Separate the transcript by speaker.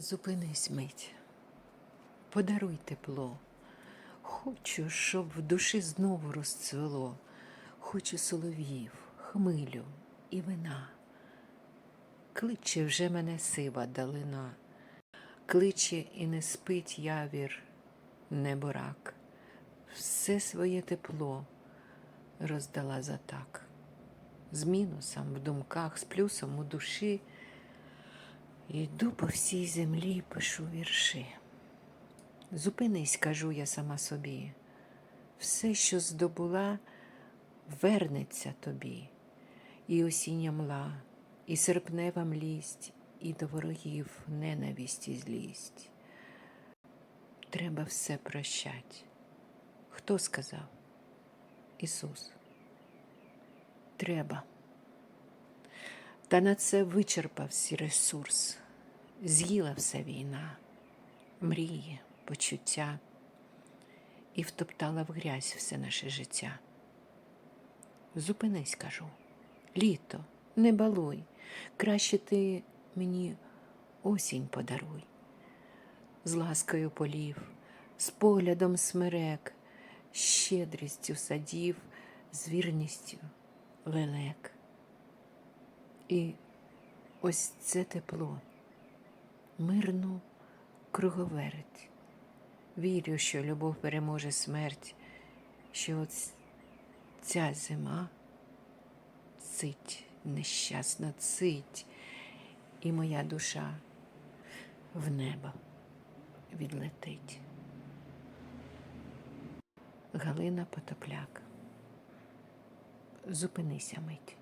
Speaker 1: Зупинись мить, подаруй тепло. Хочу, щоб в душі знову розцвело. Хочу солов'їв, хмилю і вина. Кличе вже мене сива далина, кличе і не спить явір, неборак. Все своє тепло роздала за так. З мінусом в думках, з плюсом у душі. Йду по всій землі, пишу вірші. Зупинись, кажу я сама собі. Все, що здобула, вернеться тобі. І осіння мла, і серпнева млість, і до ворогів ненависть і злість. Треба все прощать. Хто сказав? Ісус. Треба. Та на це вичерпав всі ресурс, з'їла все війна, мрії, почуття і втоптала в грязь все наше життя. Зупинись, кажу, літо, не балуй, краще ти мені осінь подаруй, з ласкою полів, з поглядом смерек, щедрістю садів, з вірністю лелек. І ось це тепло, мирну круговерть. Вірю, що любов переможе смерть, що от ця зима цить, нещасна цить, і моя душа в небо відлетить. Галина Потопляк. Зупинися мить.